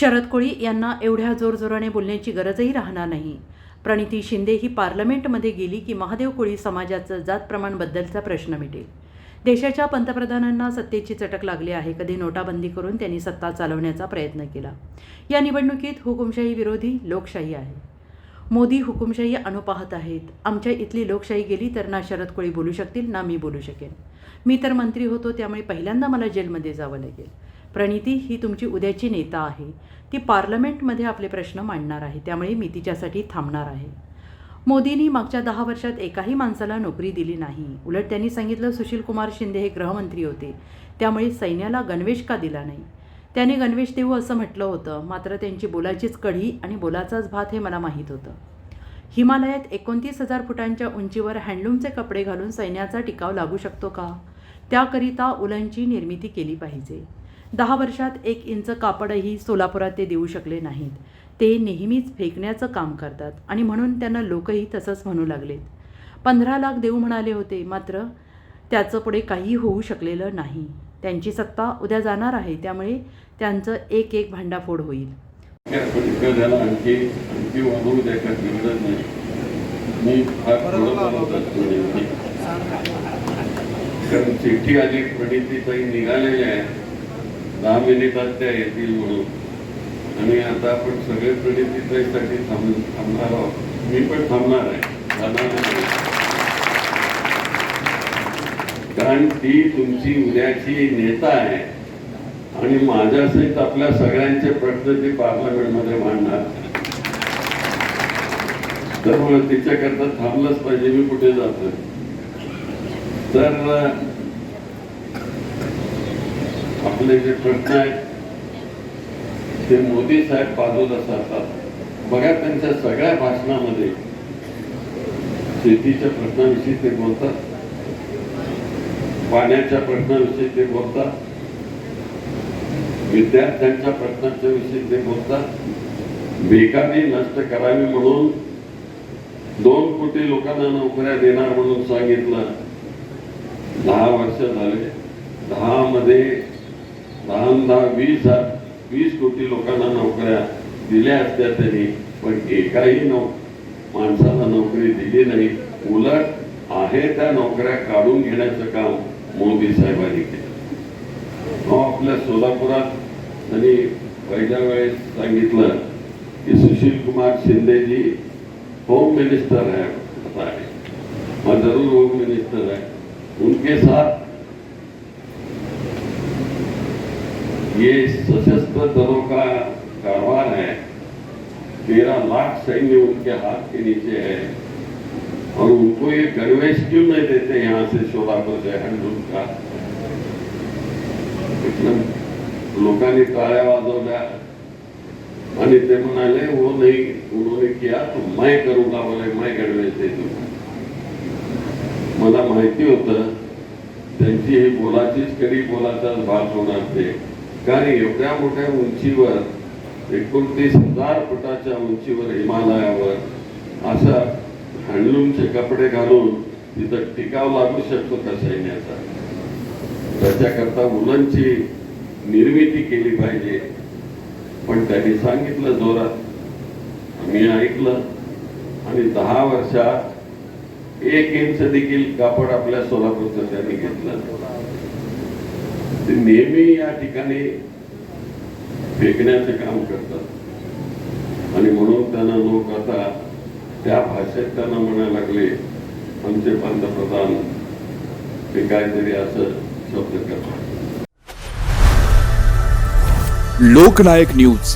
शरद कोळी यांना एवढ्या जोरजोराने बोलण्याची गरजही राहणार नाही. प्रणिती शिंदे ही पार्लमेंटमध्ये गेली की महादेव कोळी समाजाचं जात प्रमाणबद्दलचा प्रश्न मिटेल. देशाच्या पंतप्रधानांना सत्तेची चटक लागली आहे. कधी नोटाबंदी करून त्यांनी सत्ता चालवण्याचा प्रयत्न केला. या निवडणुकीत हुकुमशाही विरोधी लोकशाही आहे. मोदी हुकुमशाही अनुपाहत आहेत. आमच्या इथली लोकशाही गेली तर ना शरद कोळी बोलू शकतील ना मी बोलू शकेन. मी तर मंत्री होतो त्यामुळे पहिल्यांदा मला जेलमध्ये जावं लागेल. प्रणिती ही तुमची उद्याची नेता आहे. ती पार्लमेंटमध्ये आपले प्रश्न मांडणार आहे. त्यामुळे मी तिच्यासाठी थांबणार आहे. मोदींनी मागच्या दहा वर्षात एकाही माणसाला नोकरी दिली नाही. उलट त्यांनी सांगितलं सुशील कुमार शिंदे हे गृहमंत्री होते. त्यामुळे सैन्याला गणवेश का दिला नाही? त्याने गणवेश देऊ असं म्हटलं होतं. मात्र त्यांची बोलाचीच कढी आणि बोलाचाच भात हे मला माहीत होतं. हिमालयात एकोणतीस हजार फुटांच्या उंचीवर हँडलूमचे कपडे घालून सैन्याचा टिकाव लागू शकतो का? त्याकरिता उलनची निर्मिती केली पाहिजे. दहा वर्षात एक इंच कापडही सोलापुरात ते देऊ शकले नाहीत. ते नेहमीच फेकण्याचं काम करतात आणि म्हणून त्यांना लोकही तसंच म्हणू लागलेत. पंधरा लाख देऊ म्हणाले होते मात्र त्याचं पुढे काही होऊ शकलेलं नाही. त्यांची सत्ता उद्या जाणार आहे त्यामुळे त्यांचं एक एक भांडाफोड होईल. कारण चिठ्ठी आली निघालेल्या आहे. दहा मिनिटात त्या येतील म्हणून. आणि आता आपण सगळे प्रणितीताईसाठी थांब थांबणार आहोत. मी पण थांबणार आहे. जाणार नाही कारण ती तुमची उद्याची नेता आहे. आणि माझ्यासहित आपल्या सगळ्यांचे प्रश्न ती पार्लमेंटमध्ये मांडणार. तर तिच्याकरता थांबलंच पाहिजे. मी कुठे जातो तर आपले जे प्रश्न आहेत ते मोदी साहेब बाजूला सरतात बघा त्यांच्या सगळ्या भाषणामध्ये शेतीच्या प्रश्नाविषयी ते बोलतात. पाण्याच्या प्रश्नाविषयी ते बोलतात. विद्यार्थ्यांच्या प्रश्नाच्या विषयी ते बोलतात. बेकारी नष्ट करावी म्हणून दोन कोटी लोकांना नोकऱ्या देणार म्हणून सांगितलं. दहा वर्ष झाले. दहा मध्ये दहा लहान दहा वीस वीस कोटी लोकांना नोकऱ्या दिल्या असत्या त्यांनी पण एकाही नौ माणसाला नोकरी दिली नाही. उलट आहे त्या नोकऱ्या काढून घेण्याचं काम मोदी साहेबांनी केलं. आपल्या सोलापुरात त्यांनी पहिल्या वेळेस सांगितलं की सुशील कुमार शिंदेजी होम मिनिस्टर आहे आता है जरूर होम मिनिस्टर है उनके साथ ये सशस्त्र दलों का कारोबार है। तेरह लाख सैन्य उनके हाथ के नीचे है। और उनको ये गणवेश क्यों नहीं देते यहाँ से शोलापुर से हंडूर का? लोकांनी टाळ्या वाजवल्या आणि ते म्हणाले वो नहीं, उन्होंने किया तो मैं करूँगा बोले, मैं गणवेश दे दूँगा। मला माहिती होतं, त्यांची ही बोलाचीच कडी बोलाचाच भाग होणार ते? कारण एवढ्या मोठ्या उंचीवर एकोणतीस हजार फुटाच्या उंचीवर हिमालयावर असा हँडलूमचे कपडे घालून तिथं टिकाव लागू शकतो का सैन्याचा. त्याच्याकरता मुलांची निर्मिती केली पाहिजे. पण त्यांनी सांगितलं जोरात. मी ऐकलं. आणि दहा वर्षात एक इंच देखील कापड आपल्या सोलापूरचं त्यांनी घेतलं. ते नेहमी या ठिकाणी फेकण्याचं काम करतात. आणि म्हणून त्यांना लोक आता त्या भाषेत त्यांना म्हणायला लागले आमचे पंतप्रधान ते काहीतरी असं शब्द करतात. लोकनायक न्यूज.